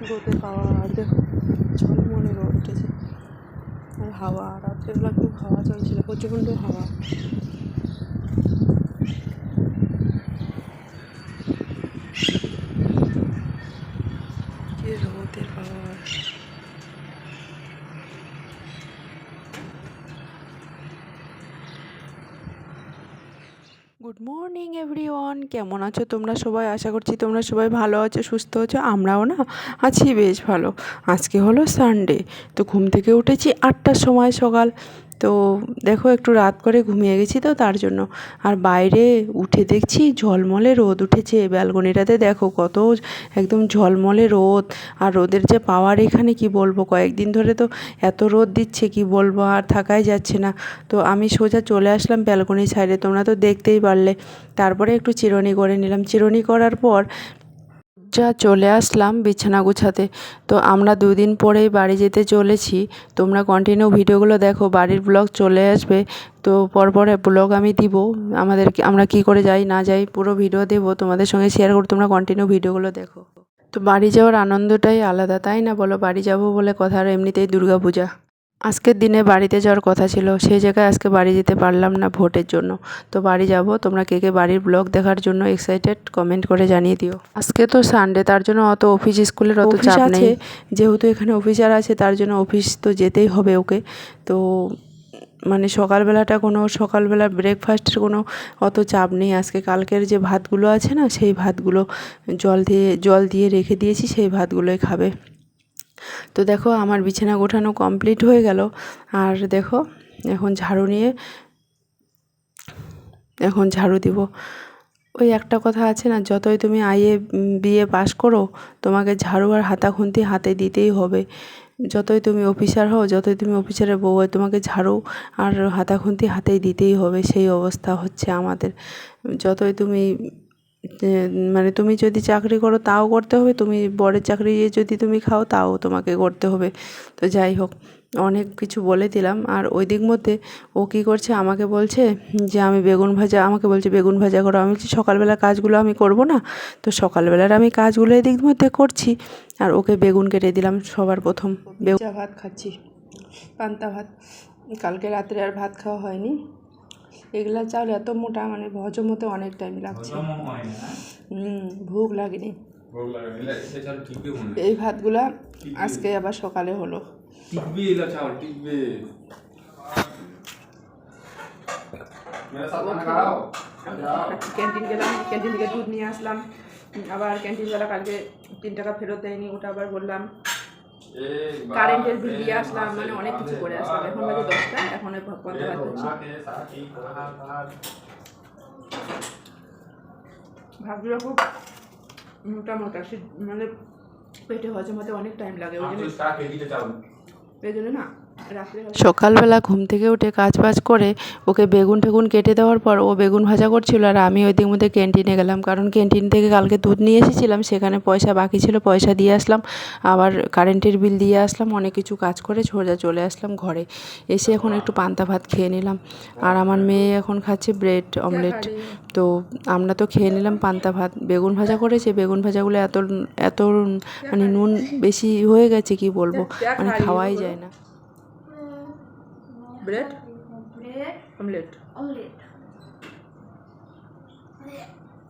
রোদে পাওয়া দেখো ঝলমলে রোদ উঠেছে। আর হাওয়া রাত্রেবেলা খুব হাওয়া চলছিল প্রচণ্ড হাওয়া কি রোদের পাওয়া গুড মর্নিং এভরিওয়ান কেমন আছো তোমরা সবাই? আশা করছি তোমরা সবাই ভালো আছো, সুস্থ আছো। আমরাও না আছি বেশ ভালো। আজকে হলো সানডে তো ঘুম থেকে উঠেছি আটটার সময় সকাল। তো দেখো একটু রাত করে ঘুমিয়ে গেছি তো তার জন্য। আর বাইরে উঠে দেখছি ঝলমলে রোদ উঠেছে ব্যালকনিটাতে। দেখো কত একদম ঝলমলে রোদ। আর রোদের যে পাওয়ার এখানে কি বলব? কয়েকদিন ধরে তো এত রোদ দিচ্ছে, কি বলব? আর থাকাই যাচ্ছে না। তো আমি সোজা চলে আসলাম ব্যালকনির সাইডে। তোমরা তো দেখতেই পারলে। তারপরে একটু চিরনি করে নিলাম। চিরুনি করার পর যা চলে আসলাম বিছানা গুছাতে। তো আমরা দুদিন পরেই বাড়ি যেতে চলেছি। তোমরা কন্টিনিউ ভিডিওগুলো দেখো, বাড়ির ব্লগ চলে আসবে। তো পরপরে ব্লগ আমি দিব। আমাদের আমরা কি করে যাই, না যাই পুরো ভিডিও দেব। তোমাদের সঙ্গে শেয়ার করো তোমরা কন্টিনিউ ভিডিওগুলো দেখো। তো বাড়ি যাওয়ার আনন্দটাই আলাদা, তাই না বলো? বাড়ি যাব বলে কথা, আর এমনিতেই দুর্গা পূজা আজকের দিনে বাড়িতে যাওয়ার কথা ছিল সেই জায়গায় আজকে বাড়ি যেতে পারলাম না ভোটের জন্য। তো বাড়ি যাব তোমরা কে কে বাড়ির ব্লগ দেখার জন্য এক্সাইটেড কমেন্ট করে জানিয়ে দিও। আজকে তো সানডে তার জন্য অত অফিস স্কুলের অত চাপ নেই। যেহেতু এখানে অফিসার আছে তার জন্য অফিস তো যেতেই হবে ওকে। তো মানে সকালবেলাটা কোনো সকালবেলা ব্রেকফাস্টের কোনো অত চাপ নেই। আজকে কালকের যে ভাতগুলো আছে না সেই ভাতগুলো জল দিয়ে জল দিয়ে রেখে দিয়েছি সেই ভাতগুলোই খাবে। তো দেখো আমার বিছানা গোঠানো কমপ্লিট হয়ে গেল। আর দেখো, এখন ঝাড়ু নিয়ে, এখন ঝাড়ু দিব। ওই একটা কথা আছে না, যতই তুমি আইএ বিয়ে পাশ করো, তোমাকে ঝাড়ু আর হাতা খুন্তি হাতে দিতেই হবে। যতই তুমি অফিসার হও, যতই তুমি অফিসারের বউ হয় তোমাকে ঝাড়ু আর হাতা খুন্তি হাতেই দিতেই হবে। সেই অবস্থা হচ্ছে আমাদের। যতই তুমি মানে তুমি যদি চাকরি করো, তাও করতে হবে। তুমি বরের চাকরি যদি তুমি খাও, তাও তোমাকে করতে হবে। তো যাই হোক, অনেক কিছু বলে দিলাম। আর ওই দিক মধ্যে ও কী করছে, আমাকে বলছে যে, আমি বেগুন ভাজা, আমাকে বলছে, বেগুন ভাজা করো। আমি বলছি, সকালবেলা কাজগুলো আমি করব না। তো সকালবেলার আমি কাজগুলো এদিক মধ্যে করছি। আর ওকে বেগুন কেটে দিলাম সবার প্রথম। বেগুন ভাত খাচ্ছি, পান্তা ভাত। কালকে রাত্রে আর ভাত খাওয়া হয়নি। এগুলা চাল এত মোটা মানে হজম হতে অনেক টাইম লাগছে। লাগেনি। ভোগ লাগে এলা সে চাল টিকবে হয়। এই ভাতগুলা আজকে আবার সকালে হলো। ক্যান্টিন গেলাম ক্যান্টিন থেকে দুধ নিয়ে আসলাম। আবার ক্যান্টিনওয়ালা কালকে তিন টাকা ফেরত দেয়নি ওটা আবার বললাম। কারেন্টের বিল দিয়ে আসলাম মানে অনেক কিছু করে আসলাম। এখন বাজে দশটা এখন পন্থা হচ্ছে। ভাতগুলো খুব মোটা মোটা সে মানে পেটে হজম হতে অনেক টাইম লাগে ওই জন্য এই জন্য না সকালবেলা ঘুম থেকে উঠে কাজ বাজ করে ওকে বেগুন টেগুন কেটে দেওয়ার পর ও বেগুন ভাজা করছিল আর আমি ওই দিক মধ্যে ক্যান্টিনে গেলাম। কারণ ক্যান্টিন থেকে কালকে দুধ নিয়ে এসেছিলাম, সেখানে পয়সা বাকি ছিল, পয়সা দিয়ে আসলাম। আবার কারেন্টের বিল দিয়ে আসলাম, অনেক কিছু কাজ করে সোজা চলে আসলাম ঘরে। এসে এখন একটু পান্তা ভাত খেয়ে নিলাম। আর আমার মেয়ে এখন খাচ্ছে ব্রেড অমলেট। তো আমরা তো খেয়ে নিলাম পান্তা ভাত। বেগুন ভাজা করেছে, বেগুন ভাজাগুলো এত এত মানে নুন বেশি হয়ে গেছে, কি বলব? মানে খাওয়াই যায় না। ব্রেড অমলেট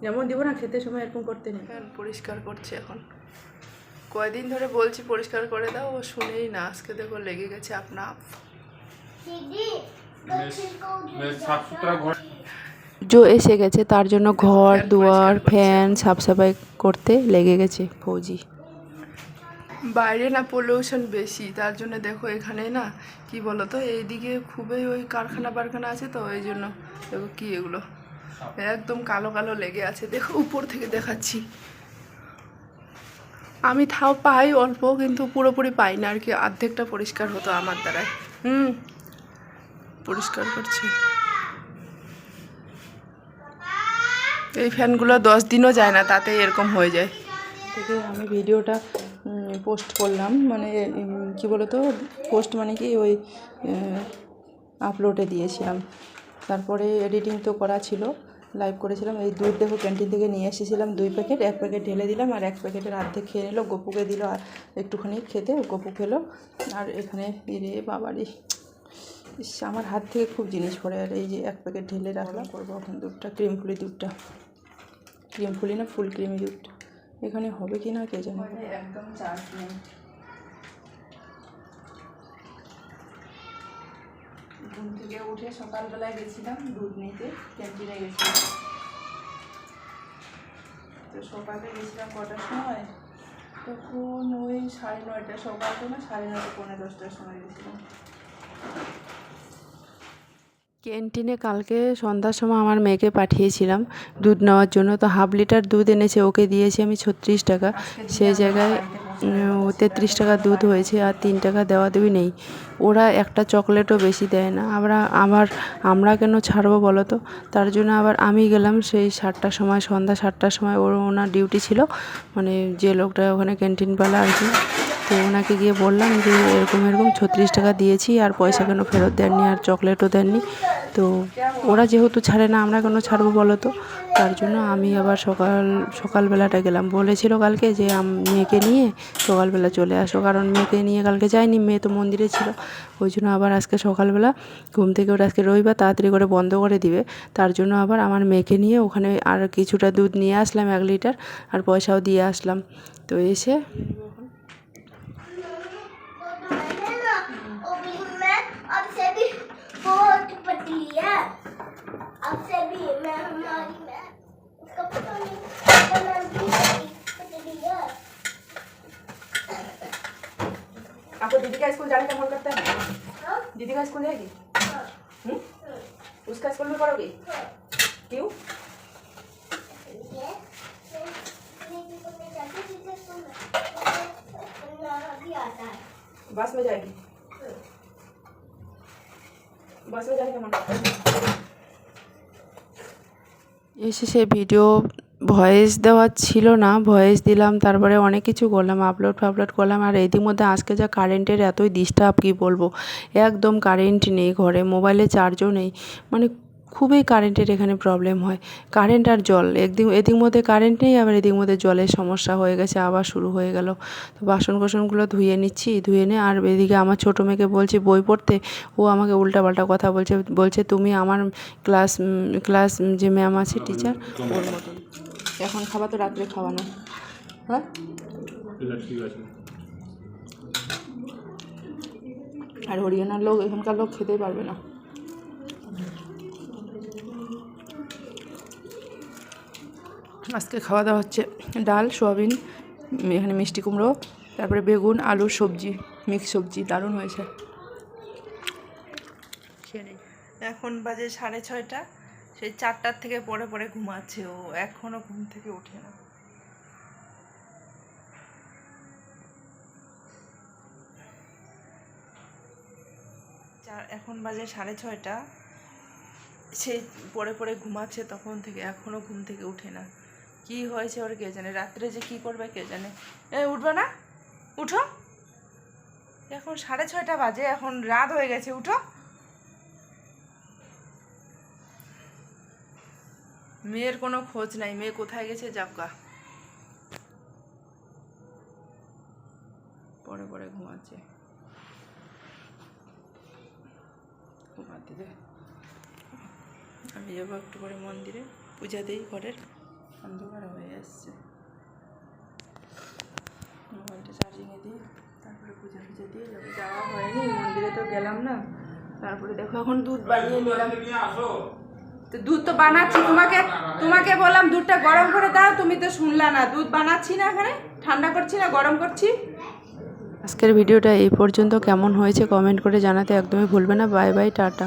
যেমন দিব না খেতে সময় এরকম করতে নেই। হ্যাঁ পরিষ্কার করছে এখন। কয়দিন ধরে বলছি পরিষ্কার করে দাও ও শুনেই না আজকে দেখো লেগে গেছে আপনা জো এসে গেছে তার জন্য ঘর দুয়ার ফ্যান সাফ সাফাই করতে লেগে গেছে ফৌজি। বাইরে না পলিউশন বেশি, তার জন্য দেখো এখানে না, কি বলো তো এইদিকে খুবই ওই কারখানা বারখানা আছে তো, ওই জন্য দেখো কি এগুলো। একদম কালো কালো লেগে আছে, দেখো উপর থেকে দেখাচ্ছি। আমি তাও পাই অল্প, কিন্তু পুরোপুরি পাই না, আর কি অর্ধেকটা পরিষ্কার হতো আমার দ্বারায় হুম, পরিষ্কার করছি। এই ফ্যানগুলো দশ দিনও যায় না তাতে এরকম হয়ে যায়। আমি ভিডিওটা পোস্ট করলাম মানে কি বলতো পোস্ট মানে কি ওই আপলোডে দিয়েছিলাম। তারপরে এডিটিং তো করা ছিল লাইভ করেছিলাম এই দুধ দেখো ক্যান্টিন থেকে নিয়ে এসেছিলাম দুই প্যাকেট এক প্যাকেট ঢেলে দিলাম আর এক প্যাকেটের অর্ধেক খেয়ে নিল গপুকে দিল আর একটুখানি খেতে গপু খেলো। আর এখানে রে বাবারি ইস আমার হাত থেকে খুব জিনিস পড়ে। আর এই যে এক প্যাকেট ঢেলে রাখলাম করব। এখন দুধটা ক্রিম ফুলি দুধটা। ক্রিম ফুলি না ফুল ক্রিমি দুধটা। এখানে হবে কি না কে জানে। একদম চার্জ নেই। ঘুম থেকে উঠে সকালবেলায় গেছিলাম দুধ নিতে গেছিলাম। তো সকালে গেছিলাম কটার সময়? তখন ওই সাড়ে নয়টা, সকাল তো না সাড়ে নয়টা, পৌনে দশটার সময় গেছিলাম। ক্যান্টিনে কালকে সন্ধ্যার সময় আমার মেয়েকে পাঠিয়েছিলাম দুধ নেওয়ার জন্য। তো হাফ লিটার দুধ এনেছে, ওকে দিয়েছি আমি ছত্রিশ টাকা। সেই জায়গায় তেত্রিশ টাকা দুধ হয়েছে আর তিন টাকা দেওয়া দেওয়ি নেই। ওরা একটা চকলেটও বেশি দেয় না। আমরা, আমার, আমরা কেন ছাড়বো বলো তো? তার জন্য আবার আমি গেলাম সেই সাতটার সময়, সন্ধ্যা সাতটার সময় ওর ওনার ডিউটি ছিল। মানে যে লোকটা ওখানে ক্যান্টিনওয়ালা আর কি। তো ওনাকে গিয়ে বললাম যে, এরকম এরকম ছত্রিশ টাকা দিয়েছি আর পয়সা কেন ফেরত দেননি আর চকলেটও দেননি। তো ওরা যেহেতু ছাড়ে না, আমরা কেন ছাড়বো বলো তো? তার জন্য আমি আবার সকাল, সকালবেলাটা গেলাম। বলেছিল কালকে যে মেয়েকে নিয়ে সকালবেলা চলে আসো, কারণ মেয়েকে নিয়ে কালকে যায়নি, মেয়ে তো মন্দিরে ছিল। ওই জন্য আবার আজকে সকালবেলা ঘুম থেকে ওরা আজকে রবিবার, তাড়াতাড়ি করে বন্ধ করে দিবে। তার জন্য আবার আমার মেয়েকে নিয়ে ওখানে আর কিছুটা দুধ নিয়ে আসলাম, এক লিটার, আর পয়সাও দিয়ে আসলাম। তো এসে बहुत पतली है अब से भी मैं हमारी मैं उसका पता नहीं मैं भी पतली है आपको दीदी का स्कूल जाने का मन करता है? हाँ? दीदी का स्कूल जाएगी? हाँ, हम्म? उसका स्कूल में पढ़ोगी? हाँ। क्यों? है बस में जाएगी? এসে সে ভিডিও ভয়েস দেওয়া ছিল না ভয়েস দিলাম, তারপরে অনেক কিছু করলাম আপলোড ফাপলোড করলাম, আর এদের মধ্যে আজকে যা কারেন্টের এতই ডিস্টার্ব কী বলব? একদম কারেন্ট নেই ঘরে মোবাইলে চার্জও নেই। মানে খুবই কারেন্টের এখানে প্রবলেম হয়। কারেন্ট আর জল একদিক এদিক মধ্যে কারেন্ট নেই, আবার এদিক মধ্যে জলের সমস্যা হয়ে গেছে, আবার শুরু হয়ে গেল। তো বাসন কোসনগুলো ধুয়ে নিচ্ছি, ধুয়ে নিয়ে আর এদিকে আমার ছোটো মেয়েকে বলছি, বই পড়তে? ও আমাকে উল্টাপাল্টা কথা বলছে বলছে, তুমি আমার ক্লাস ক্লাস যে ম্যাম আছে টিচার ওর মতন। এখন খাবার তো রাত্রে খাওয়ানো হ্যাঁ? আর হরিয়ানার লোক, এখানকার লোক খেতেই পারবে না। আজকে খাওয়া দাওয়া হচ্ছে ডাল, সোয়াবিন, এখানে মিষ্টি কুমড়ো, তারপরে বেগুন, আলু, সবজি, মিক্স সবজি, দারুণ হয়েছে। এখন বাজে সাড়ে ছয়টা, সেই চারটার থেকে পরে পরে ঘুমাচ্ছে ও এখনও ঘুম থেকে ওঠে না। এখন বাজে সাড়ে ছয়টা সে পরে পরে ঘুমাচ্ছে তখন থেকে এখনও ঘুম থেকে উঠে না। কি হয়েছে ওর কে জানে? রাত্রে যে কি করবে কে জানে? এ, উঠবে না? উঠো। এখন সাড়ে ছয়টা বাজে, এখন রাত হয়ে গেছে, উঠো। মেয়ের কোনো খোঁজ নাই, মেয়ে কোথায় গেছে যাবগা পরে পরে ঘুমাচ্ছে। ঘুমাতে দে। আমি যাব একটু করে মন্দিরে, পূজা দিই ঘরের। অন্ধকার হয়ে আসছে মোবাইলটা চার্জিংয়ে দিই তারপরে পূজা টুজা দিয়ে যাব যাওয়া হয়নি মন্দিরে তো গেলাম না তারপরে দেখো এখন দুধ বানিয়ে নিলাম তো দুধ তো বানাচ্ছি তোমাকে তোমাকে বললাম দুধটা গরম করে দাও তুমি তো শুনলা না দুধ বানাচ্ছি না এখানে ঠান্ডা করছি না গরম করছি আজকের ভিডিওটা এই পর্যন্ত। কেমন হয়েছে কমেন্ট করে জানাতে একদমই ভুলবে না। Bye bye tata.